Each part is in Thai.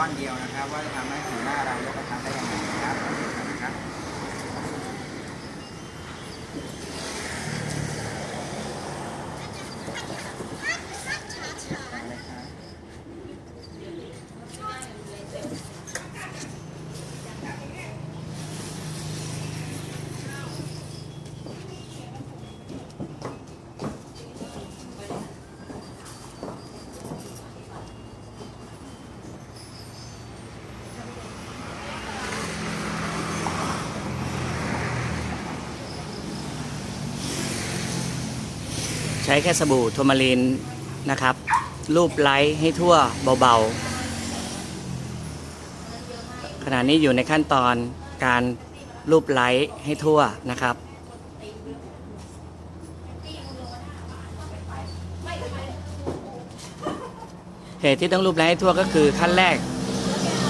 ก้อนเดียวนะครับ ว่าจะทำให้ผิวหน้าเรายกกระชับได้ยังไงนะครับนะครับ ใช้แค่สบู่โทมารีนนะครับ รูปไล้ให้ทั่วเบาๆ ขณะนี้อยู่ในขั้นตอนการรูปไล้ให้ทั่วนะครับ เหตุที่ต้องรูปไล้ให้ทั่วก็คือขั้นแรก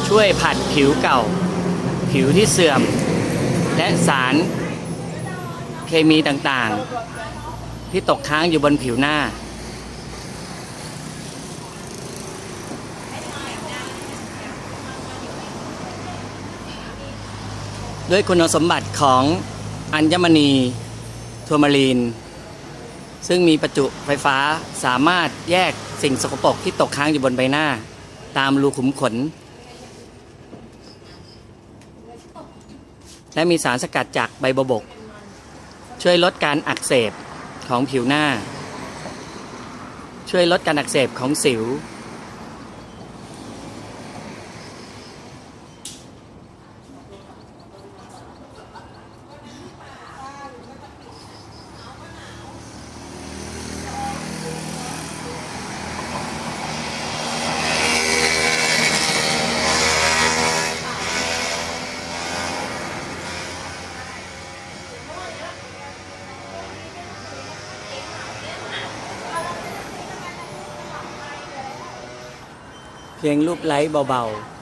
ช่วยผัดผิวเก่า ผิวที่เสื่อม และสารเคมีต่างๆ ที่ตกค้างอยู่บนผิวหน้า ด้วยคุณสมบัติของอัญมณีทัวมารีน ซึ่งมีประจุไฟฟ้าสามารถแยกสิ่งสกปรกที่ตกค้างอยู่บนใบหน้า ตามรูขุมขน และมีสารสกัดจากใบบบก ช่วยลดการอักเสบ ของผิวหน้า ช่วยลดการอักเสบของสิว เพียงรูปไล้เบาๆ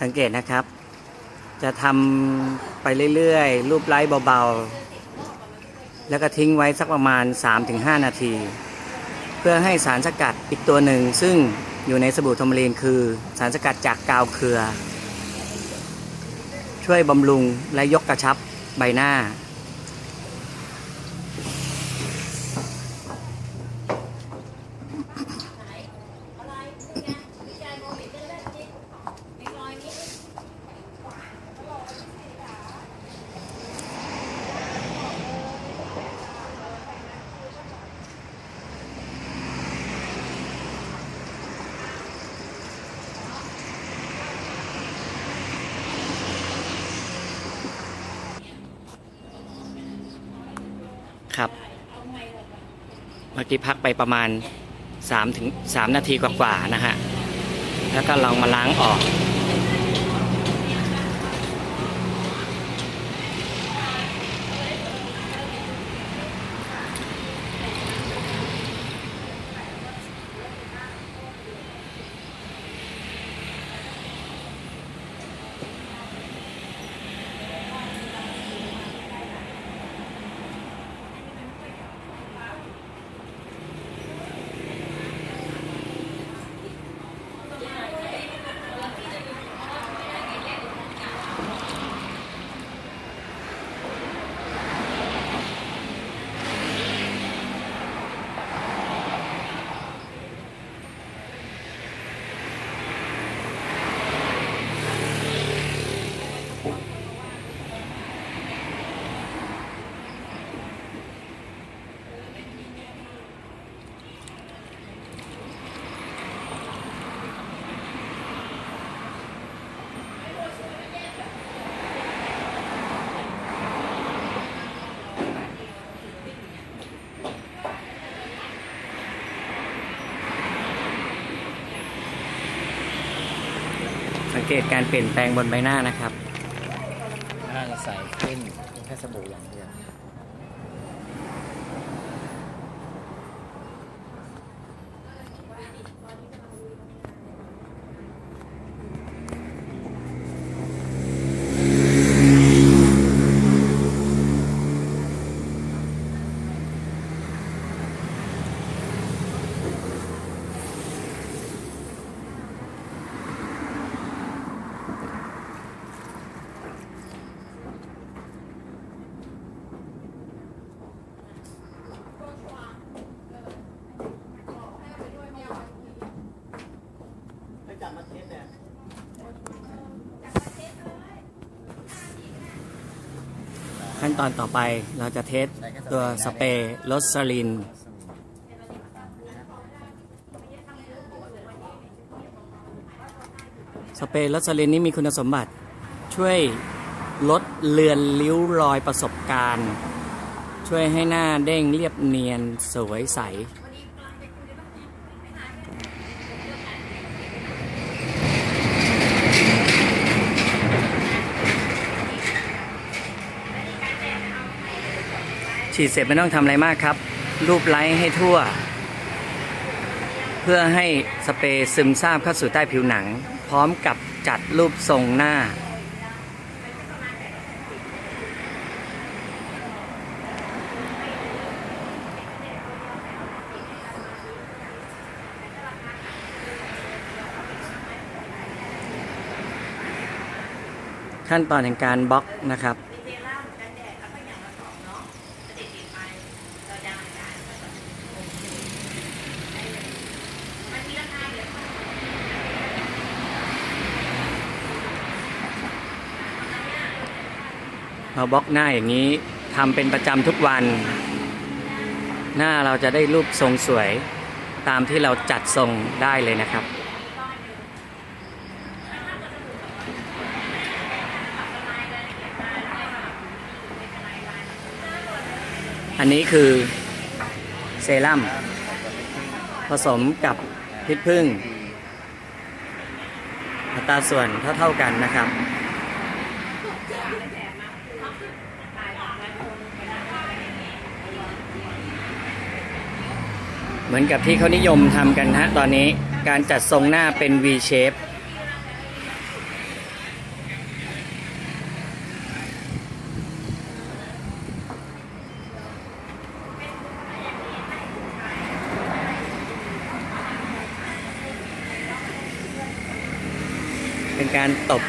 สังเกตนะครับ จะทำไปเรื่อยๆ รูปไล้เบาๆ แล้วก็ทิ้งไว้สักประมาณ 3-5 นาที เพื่อให้สารสกัดอีกตัวหนึ่ง ซึ่งอยู่ในสบู่ทอมเรีนคือสารสกัดจากกาวเครือ ช่วยบำรุงและยกกระชับใบหน้า ครับ เมื่อกี้พักไปประมาณ3ถึง3นาทีกว่าๆนะฮะ แล้วก็ลองมาล้างออก ตการเปลี่ยนแปลงบนใบหน้านะครับหน้าจะใสขึ้นแค่สบู่อย่างเดียว ขั้นตอนต่อไปเราจะเทสตัวสเปรย์ลดสลิน สเปรย์ลดสลินนี้มีคุณสมบัติ ช่วยลดเลือนริ้วรอยประสบการณ์ ช่วยให้หน้าเด้งเรียบเนียนสวยใส ฉีดเสร็จไม่ต้องทำอะไรมากครับ รูปไล้ให้ทั่ว เพื่อให้สเปรย์ซึมซาบเข้าสู่ใต้ผิวหนัง พร้อมกับจัดรูปทรงหน้า ขั้นตอนแห่งการบล็อกนะครับ เราบล็อกหน้าอย่างนี้ทำเป็นประจำทุกวัน หน้าเราจะได้รูปทรงสวยตามที่เราจัดทรงได้เลยนะครับอันนี้คือเซรั่มผสมกับพิษพึ่งอัตราส่วนเท่าๆกันนะครับ เหมือนกับที่เขานิยมทำกันฮะตอนนี้การจัดทรงหน้าเป็น V shape เป็นการตบ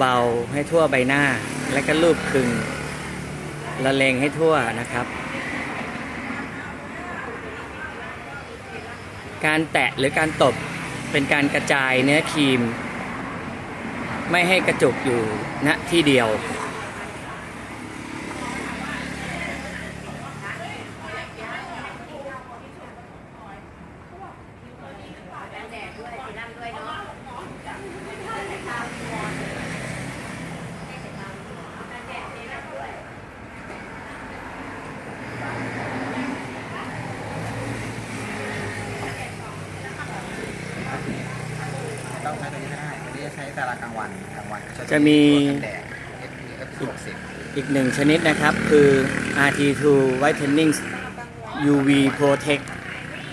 เบา ๆ ให้ทั่วใบหน้า และก็รูปคลึงละเลงให้ทั่วนะครับ การแตะหรือการตบเป็นการกระจายเนื้อครีม ไม่ให้กระจุกอยู่ณที่เดียว ต้องใช้ตัวนี้ก็ได้ตัวนี้จะใช้แต่ละกลางวันกลางวันก็ จะมีตัวกันแดด SPF 60อีกหนึ่งชนิดนะครับ คือ RT2 Whitening UV Protect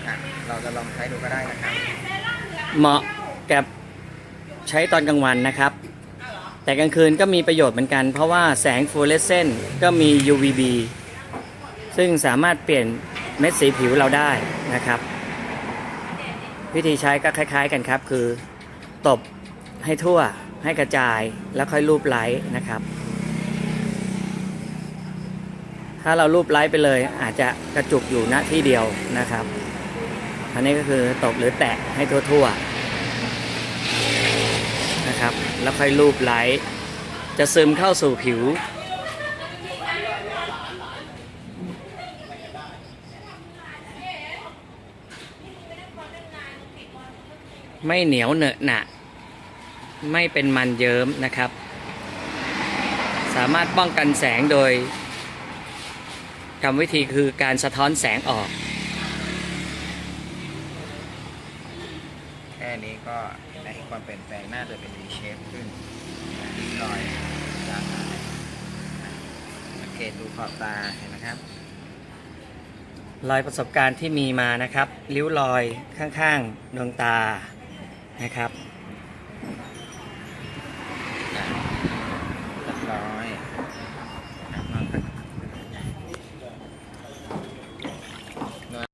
อะเราจะลองใช้ดูก็ได้นะครับ เหมาะกับใช้ตอนกลางวันนะครับ แต่กลางคืนก็มีประโยชน์เหมือนกัน เพราะว่าแสงฟลูออเรสเซนต์ก็มี UVB ซึ่งสามารถเปลี่ยนเม็ดสีผิวเราได้นะครับ วิธีใช้ก็คล้ายๆกันครับ คือตบให้ทั่ว ให้กระจายแล้วค่อยรูปไล้นะครับ ถ้าเรารูปไล้ไปเลยอาจจะกระจุกอยู่ณที่เดียวนะครับ อันนี้ก็คือตบหรือแตะให้ทั่วๆนะครับ แล้วค่อยรูปไล้จะซึมเข้าสู่ผิวไม่เหนียวเหนอะหนะ ไม่เป็นมันเยิ้มนะครับ สามารถป้องกันแสงโดยกรรมวิธีคือการสะท้อนแสงออก แค่นี้ก็ได้ความเปลี่ยนแปลงหน้าจะเป็น V shape ขึ้นริ้วรอยจางหายสังเกตดูขอบตาเห็นไหมครับรอยประสบการณ์ที่มีมานะครับ ริ้วรอยข้างๆดวงตานะครับ